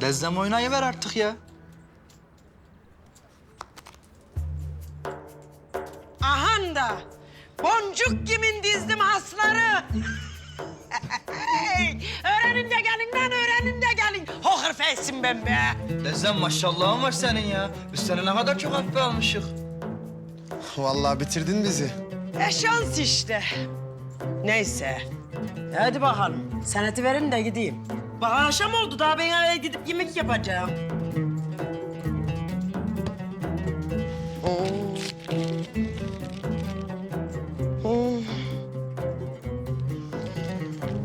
Dezzem oynayıver artık ya. Ahan da boncuk kimin dizdim hasları. öğrenin de gelin lan öğrenin de gelin. Hokır feysim ben be. Dezzem maşallahın var senin ya. Biz seni ne kadar çok hafife almışık. Vallahi bitirdin bizi. E şans işte. Neyse. Hadi bakalım. Seneti verin de gideyim. Bak akşam oldu daha ben eve gidip yemek yapacağım.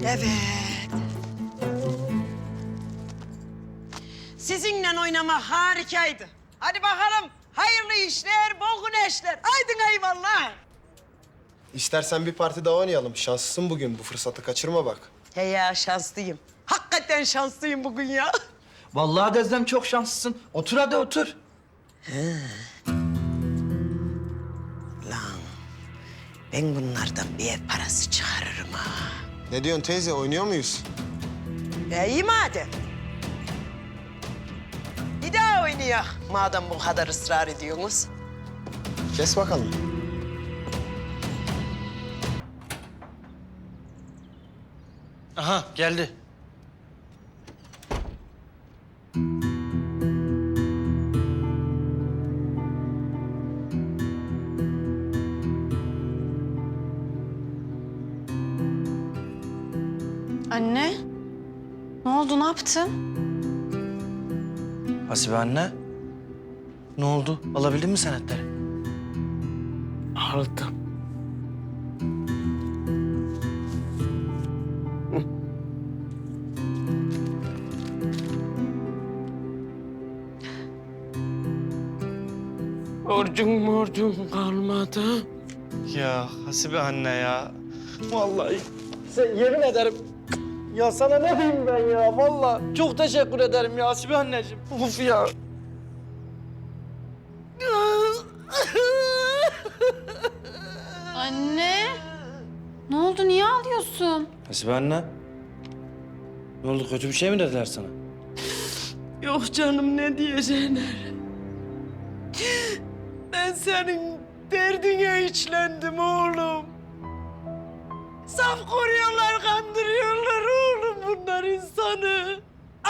Evet. Sizinle oynamak harikaydı. Hadi bakalım. Hayırlı işler, bol güneşler. Haydin eyvallah. İstersen bir parti daha oynayalım. Şanslısın bugün. Bu fırsatı kaçırma bak. He ya şanslıyım. Hakikaten şanslıyım bugün ya. Vallahi Dezzem çok şanslısın. Otur hadi otur. Lan ben bunlardan bir ev parası çıkarırım ha. Ne diyorsun teyze? Oynuyor muyuz? E iyi madem. Bir daha oynayak. Madem bu kadar ısrar ediyorsunuz. Kes bakalım. Aha geldi. Anne, ne oldu, ne yaptın? Hasibe anne. Ne oldu? Alabildin mi senetleri? Aldım. Borcun morcun kalmadı. Ya Hasibe anne ya. Vallahi sen yemin ederim. Ya sana ne diyeyim ben ya? Vallahi çok teşekkür ederim ya Hasibe anneciğim. Uf ya. Anne, ne oldu, niye ağlıyorsun? Hasibe anne. Ne oldu? Kötü bir şey mi dediler sana? Yok canım ne diyeceksin? Ben senin derdine içlendim oğlum. Saf koruyorlar, kandırıyorlar oğlum.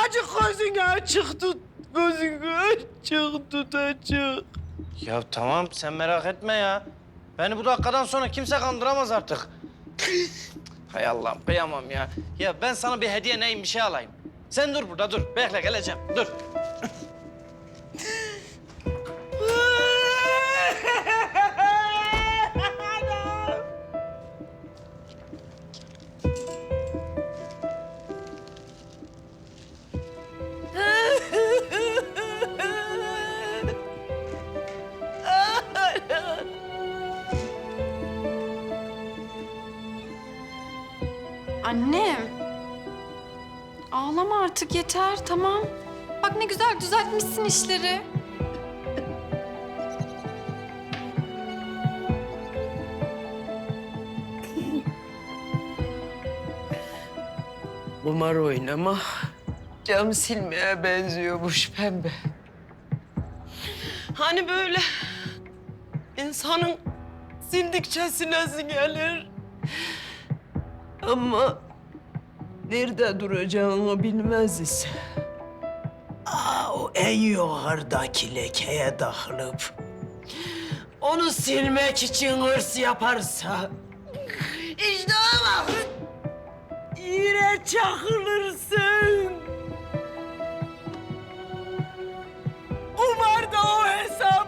Acık gözünü açık tut, gözünü açık tut açık. Ya tamam sen merak etme ya. Beni bu dakikadan sonra kimse kandıramaz artık. Hay Allah'ım kıyamam ya. Ya ben sana bir hediye neyim bir şey alayım. Sen dur burada dur. Bekle geleceğim. Dur. Annem, ağlama artık yeter, tamam. Bak ne güzel düzeltmişsin işleri. Kumar oynama cam silmeye benziyormuş pembe. Hani böyle insanın sildikçe silesi gelir. Ama nerede duracağını bilmez ise. Aa, o en yukarıdaki lekeye takılıp onu silmek için hırs yaparsa işte o vakit yine çakılırsın. Kumarda o hesap.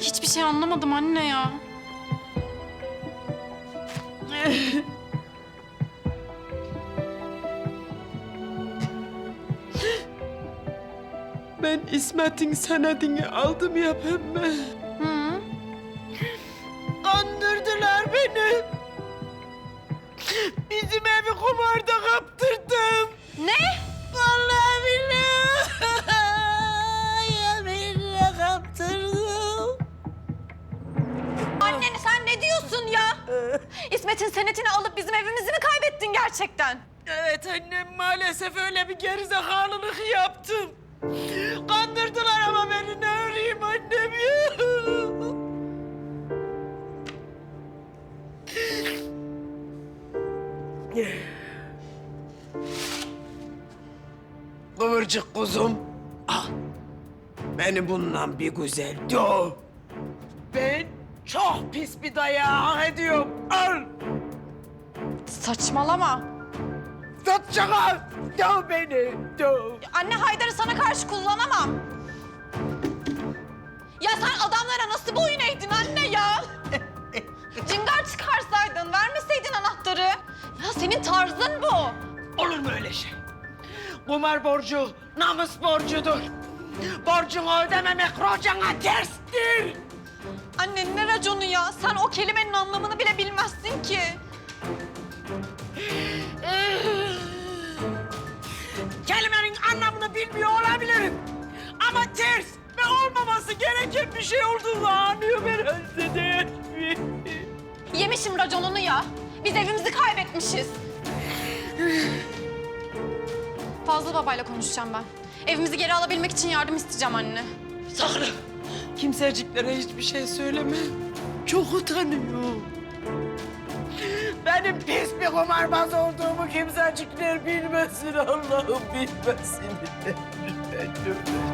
Hiçbir şey anlamadım anne ya. Ben İsmet'in senedini aldım ya pembe. Hı? Kandırdılar beni. Bizim evi kumarda İsmet'in senetini alıp bizim evimizi mi kaybettin gerçekten? Evet annem maalesef öyle bir gerizekalılık yaptım. Kandırdılar ama beni ne öreyim annem ya. Kıvırcık kuzum. Al. Beni bundan bir güzel döv. Ben çok pis bir dayağı hak ediyorum. Al. Saçmalama. Tut çakal. Döv beni. Döv. Anne Haydar'ı sana karşı kullanamam. Ya sen adamlara nasıl boyun eğdin anne ya? Cingar çıkarsaydın, vermeseydin anahtarı. Ya senin tarzın bu. Olur mu öyle şey? Kumar borcu namus borcudur. Borcunu ödememek rocana terstir. Anne ne raconu ya? Sen o kelimenin anlamını bile bilmezsin ki. Kelimenin anlamını bilmiyor olabilirim. Ama ters ve olmaması gereken bir şey olduğunu anlıyorum herhalde mi? Yemişim raconunu ya. Biz evimizi kaybetmişiz. Fazıl babayla konuşacağım ben. Evimizi geri alabilmek için yardım isteyeceğim anne. Sakın. Kimseciklere hiçbir şey söyleme. Çok utanıyorum. Benim pis bir kumarbaz olduğumu kimsecikler bilmesin Allah'ım bilmesin. Lütfen, lütfen.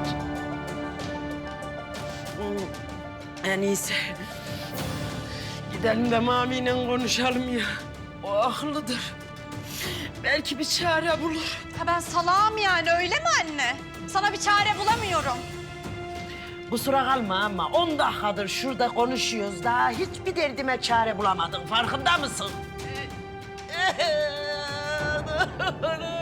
En iyisi gidelim de Mami'yle konuşalım ya. O akıllıdır. Belki bir çare bulur. Ha ben salağım yani öyle mi anne? Sana bir çare bulamıyorum. Kusura kalma ama 10 dakikadır şurada konuşuyoruz. Daha hiçbir derdime çare bulamadın. Farkında mısın? man.